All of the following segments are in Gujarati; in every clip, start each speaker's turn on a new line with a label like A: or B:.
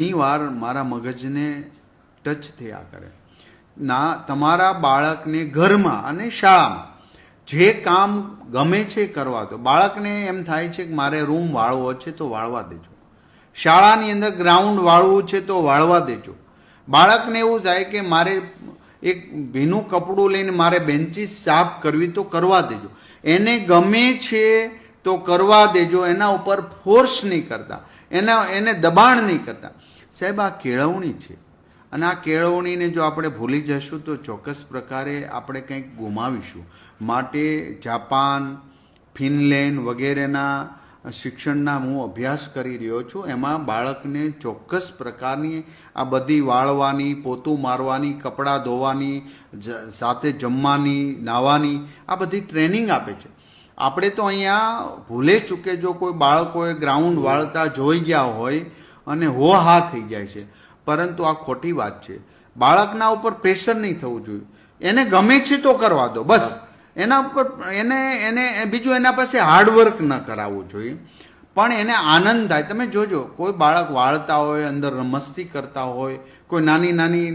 A: ઘણી વાર મારા મગજને ટચ થયા કરે. ના, તમારા બાળકને ઘરમાં અને શાળામાં જે કામ ગમે છે કરવા દો. બાળકને એમ થાય છે કે મારે રૂમ વાળવો છે તો વાળવા દેજો. શાળાની અંદર ગ્રાઉન્ડ વાળવું છે તો વાળવા દેજો. બાળકને એવું થાય કે મારે એક ભીનું કપડું લઈને મારે બેન્ચીસ સાફ કરવી તો કરવા દેજો. એને ગમે છે તો કરવા દેજો. એના ઉપર ફોર્સ નહીં કરતા. એના, એને દબાણ નહીં કરતા. સાહેબ, આ કેળવણી છે. અને આ કેળવણીને જો આપણે ભૂલી જશું તો ચોક્કસ પ્રકારે આપણે કંઈક ગુમાવીશું. માટે જાપાન, ફિનલેન્ડ વગેરેના શિક્ષણના હું અભ્યાસ કરી રહ્યો છું. એમાં બાળકને ચોક્કસ પ્રકારની આ બધી વાળવાની, પોતું મારવાની, કપડાં ધોવાની સાથે જમવાની, નાહવાની આ બધી ટ્રેનિંગ આપે છે. આપણે તો અહીંયા ભૂલે ચૂકે જો કોઈ બાળકોએ ગ્રાઉન્ડ વાળતા જોઈ ગયા હોય અને હો હા થઈ જાય છે. પરંતુ આ ખોટી વાત છે. બાળકના ઉપર પ્રેશર નહીં થવું જોઈએ. એને ગમે છે તો કરવા દો. બસ. એના ઉપર એને એને બીજું એના પાસે હાર્ડવર્ક ન કરાવવું જોઈએ. પણ એને આનંદ થાય. તમે જોજો, કોઈ બાળક વાળતા હોય, અંદર મસ્તી કરતા હોય, કોઈ નાની નાની,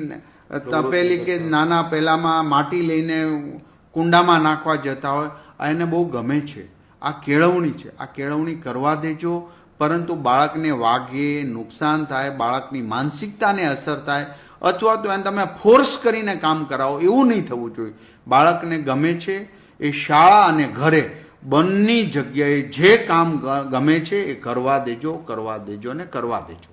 A: તપેલી કે નાના પેલામાં માટી લઈને કુંડામાં નાખવા જતા હોય એને બહુ ગમે છે. આ કેળવણી છે. આ કેળવણી કરવા દેજો. પરંતુ બાળકને વાગે, નુકસાન થાય, બાળકની માનસિકતાને અસર થાય, અથવા તો એને તમે ફોર્સ કરીને કામ કરાવો, એવું નહીં થવું જોઈએ. બાળકને ગમે છે એ શાળા અને ઘરે બંને જગ્યાએ જે કામ ગમે છે એ કરવા દેજો કરવા દેજો અને કરવા દેજો.